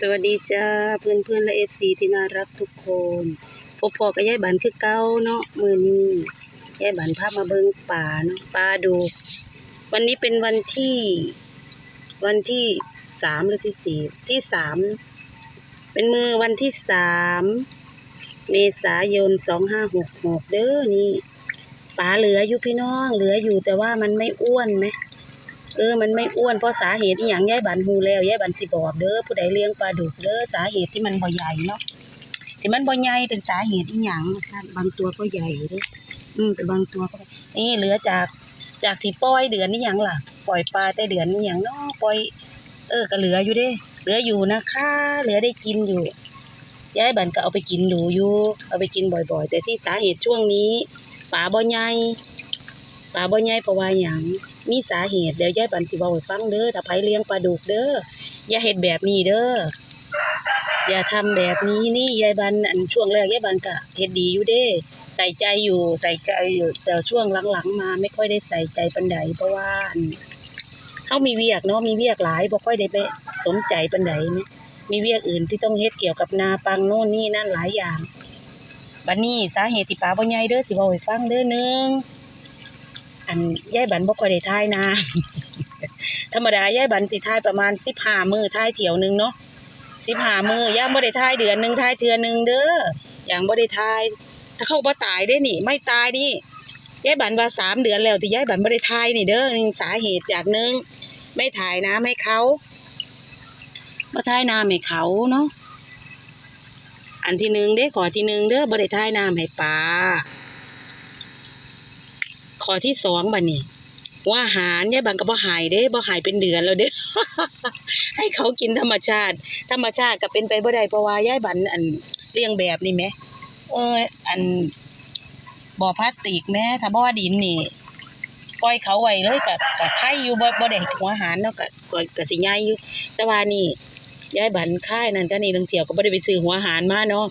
สวัสดีจ้าเพื่อนเพื่อนๆและเอฟซีที่น่ารักทุกคนพบพอกับยายบันคือเก้าเนาะมือนี้ยายบันพามาเบิงป่าเนาะป่าดู วันนี้เป็นวันที่ วันที่สามหรือที่สี่ที่สามเป็นมือวันที่สามเมษายนสองห้าหกหกเด้อนี่ป่าเหลืออยู่พี่น้อง เหลืออยู่แต่ว่ามันไม่อ้วนไหม เออมันไม่อ้วนเพราะสาเหตุอย่างยายบันฮูแล้วยายบันสิบอกเด้อผู้ใดเลี้ยงปลาดุกเด้อสาเหตุที่มันบ่ใหญ่เนาะที่มันบ่ใหญ่เป็นสาเหตุอีหยังนะบางตัวก็ใหญ่เด้ออืมแต่บางตัวก็นี่เหลือจากจากที่ปล่อยเดือนนี้หยังล่ะ ปล่อยปลาแต่เดือนนี้หยังเนาะปล่อย เออก็เหลืออยู่เด้ เหลืออยู่นะคะ เหลือได้กินอยู่ยายบันก็เอาไปกินดูอยู่เอาไปกินบ่อย ๆ แต่ที่สาเหตุช่วงนี้ปลาบ่ใหญ่ ปลาบ่ใหญ่เพราว่าหยังมีสาเหตุเดี๋ยวยายบันสิเว้าให้ฟังเด้อถ้าไผเลี้ยงปลาดุกเด้ออย่าเฮ็ดแบบนี้เด้ออย่าทำแบบนี้นี่ยายบันอันช่วงแรกยายบันก็เฮ็ดดีอยู่เด้ ใส่ใจอยู่ใส่ใจอยู่แต่ช่วงหลังๆ มาไม่ค่อยได้ใส่ใจปานใดเพราะว่าอันเฮามีเวียกเนาะมีเวียกหลายบ่ค่อยได้ไปสนใจปานใดนะมีเวียกอื่นที่ต้องเฮ็ดเกี่ยวกับนาปังโน่นนี่นั่นหลายอย่างบัดนี้สาเหตุที่ปลาบ่ใหญ่เด้อสิเว้าให้ฟังเด้อหนึง อันยายบันบ่ค่อยได้ทายนาธรรมดายายบันสิท้ายประมาณสิบห้ามือท้ายเที่ยวหนึ่งเนาะสิบห้ามือย่าบ่ได้ท้ายเดือนหนึ่งท้ายเทื่อหนึ่งเด้ออย่างบ่ได้ท้าย ถ้าเข้าบ่ตายได้นี่ ไม่ตายนี่ยายบันว่าสามเดือนแล้วที่ยายบันบ่ได้ท้ายนี่เด้อนี่สาเหตุจากหนึ่งไม่ถ่ายน้ำให้เขาบ่ทายน้ำให้เขาเนาะอันที่หนึ่งเด้ขอที่หนึ่งเด้อบ่ได้ท้ายน้ำให้ปลา ข้อที่สองบัดนี้ว่าอาหารเนี่ยบางก็บ่หายเด้บ่หายเป็นเดือนแล้วเด้ ให้เขากินธรรมชาติ ธรรมชาติก็เป็นไปบ่ได้เพราะว่ายายบันอันเลี้ยงแบบนี้แหมเอออันบ่อพลาสติกแหมถ้าบ่ว่าดินนี่ปล่อยเขาไว้เลยก็ก็ไข่อยู่บ่บ่ได้หัวอาหารเนาะก็ก็ก็สิใหญ่อยู่แต่ว่านี่ยายบันค่ายนั่นก็นี่ลางเที่ยวก็บ่ได้ไปซื้อหัวอาหารมาเนาะ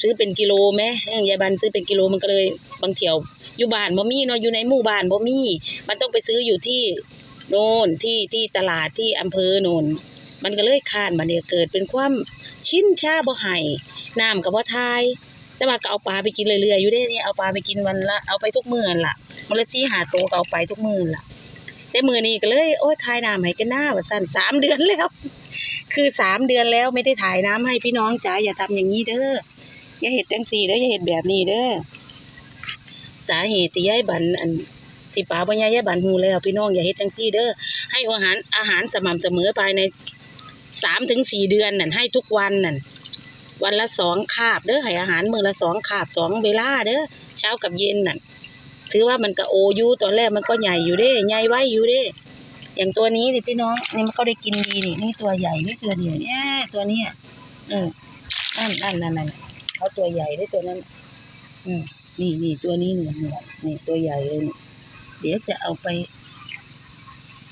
ซื้อเป็นกิโลแหมยายบันซื้อเป็นกิโลมันก็เลยบางเที่ยว อยู่บ้านบ่มีเนาะอยู่ในหมู่บ้านบ่มีมันต้องไปซื้ออยู่ที่โน่นที่ที่ตลาดที่อำเภอโน่นมันก็เลยคานมาเนี่ยเกิดเป็นความชิ้นชาบ่ให้น้ำก็บ่ทาย แต่ว่าก็เอาปลาไปกินเรื่อยๆอยู่เด้นี่เอาปลาไปกินวันละเอาไปทุกมื้อล่ะมันละ4 5โตวก็เอาไปทุกมื้อล่ะแต่มื้อนี้ก็เลยโอ้ยทายน้ำให้กันหน้าว่าซั่นสามเดือนแล้วคือสามเดือนแล้วไม่ได้ถ่ายน้ำให้พี่น้องจ๋าอย่าทำอย่างนี้เด้ออย่าเฮ็ดจังซีเด้ออย่าเฮ็ดแบบนี้เด้อ สาเหตุที่ยายบันอันที่ป๋าบ่ยายยายบันฮูแล้วพี่น้องอย่าเฮ็ดจังซี่เด้อให้อาหารอาหารสม่ำเสมอภายในสามถึงสี่เดือนนั่นให้ทุกวันนั่นวันละสองคาบเด้อให้อาหารมื้อละสองคาบสองเวลาเด้อเช้ากับเย็นนั่นถือว่ามันก็โออยู่ตอนแรกมันก็ใหญ่อยู่เด้ใหญ่ไว้อยู่เด้อย่างตัวนี้นี่พี่น้องนี่มันก็ได้กินดีนี่นี่ตัวใหญ่นี่ตัวเดียวเนี่ยตัวนี้ยเออนั่นนั่นนั่นนั่นเขาตัวใหญ่ได้ตัวนั้น อืม นี่นี่ตัวนี้นี่นี่นี่ตัวใหญ่เลยนี่เดี๋ยวจะเอาไป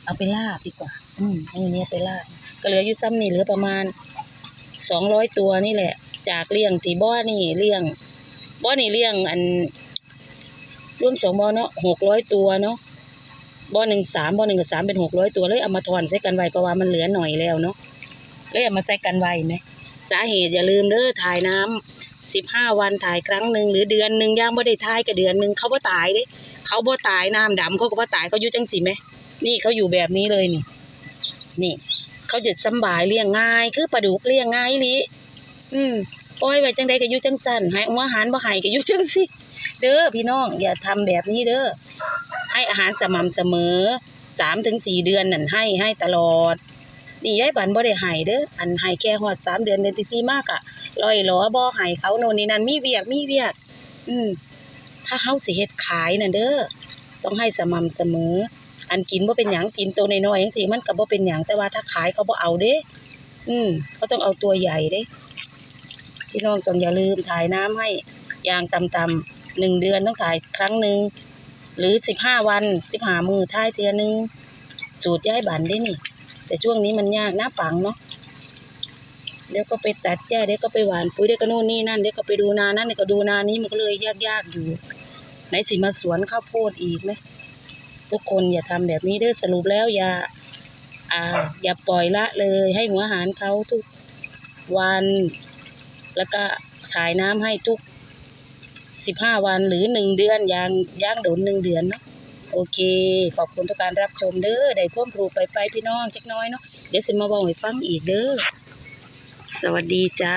เอาไปลาบดีกว่า อืมนี่เนี่ยไปลาบก็เหลืออยู่ซ้ำนี่เหลือประมาณสองร้อยตัวนี่แหละ จากเลี้ยงสีบ่อนี่เลี้ยงบ่อนี่เลี้ยงอันร่วมสองบ่อเนาะหกร้อยตัวเนาะบ่อหนึ่งสามบ่อหนึ่งกับสามเป็นหกร้อยตัวเลยเอามาถอนใส่กันไว้เพราะว่ามันเหลือหน่อยแล้วเนาะเลยเอามาใส่กันไว้ไหมสาเหตุอย่าลืมเด้อถ่ายน้ำ สิบห้าวันถ่ายครั้งหนึ่งหรือเดือนหนึ่งย่างบ่ได้ถ่ายกับเดือนหนึ่งเขาบ่ตายเด้เขาบ่ตายน้ำดำเขาก็บ่ตายเขาอยู่จังสิไหมนี่เขาอยู่แบบนี้เลยนี่ นี่เขาจะสบายเลี้ยงง่าย คือปลาดุกเลี้ยงง่ายอีหลิอืมปล่อยไว้จังใดก็อยู่จังสั่นให้อาหารบ่ให้ก็อยู่จังสิเด้อพี่น้องอย่าทำแบบนี้เด้อให้อาหารสม่ำเสมอสามถึงสี่เดือนนั่นให้ให้ตลอดนี่ยายบันบ่ได้ให้เด้ออันให้แค่ฮอดสามเดือนเดือนที่สี่มากอะ ลอยหลอบ่ให้เขาโน่นนี่นั่นมีเวียกมีเวียก อืมถ้าเฮาสิเฮ็ดขายน่ะเด้อต้องให้สม่ำเสมอ อันกินบ่เป็นหยังกินตัวน้อยๆจังซี่มันก็บ่เป็นหยังแต่ว่าถ้าขายเขาบ่เอาเด้ อืมเขาต้องเอาตัวใหญ่เด้พี่น้องต้องอย่าลืมถ่ายน้ำให้อย่างต่ำๆหนึ่งเดือนต้องถ่ายครั้งหนึ่งหรือสิบห้าวันสิบห้ามือถ่ายเทื่อหนึงสูตรย้ายบันได้นี่ แต่ช่วงนี้มันยากหนะปังเนาะ เดี๋ยวก็ไปตัดแจ้เดี๋ยวก็ไปหว่านปุ๋ยเดี๋ยวก็โน่นนี่นั่นเดี๋ยวก็ไปดูนานั่นเดี๋ยวก็ดูนานี้มันก็เลยยากๆอยู่ ไหนสิมาสวนข้าวโพดอีกไหมทุกคนอย่าทำแบบนี้เด้อสรุปแล้วอย่า อ่า อย่าปล่อยละเลย ให้หัวหารเขาทุกวัน แล้วก็ถ่ายน้ำให้ทุกสิบห้าวันหรือหนึ่งเดือนอย่างย่างโดนหนึ่งเดือนเนาะโอเค ขอบคุณทุกการรับชมเด้อได้ความรู้ไปไปพี่น้องจักน้อยเนาะเดี๋ยวสิมาบอกให้ฟังอีกเด้อ สวัสดีจ้า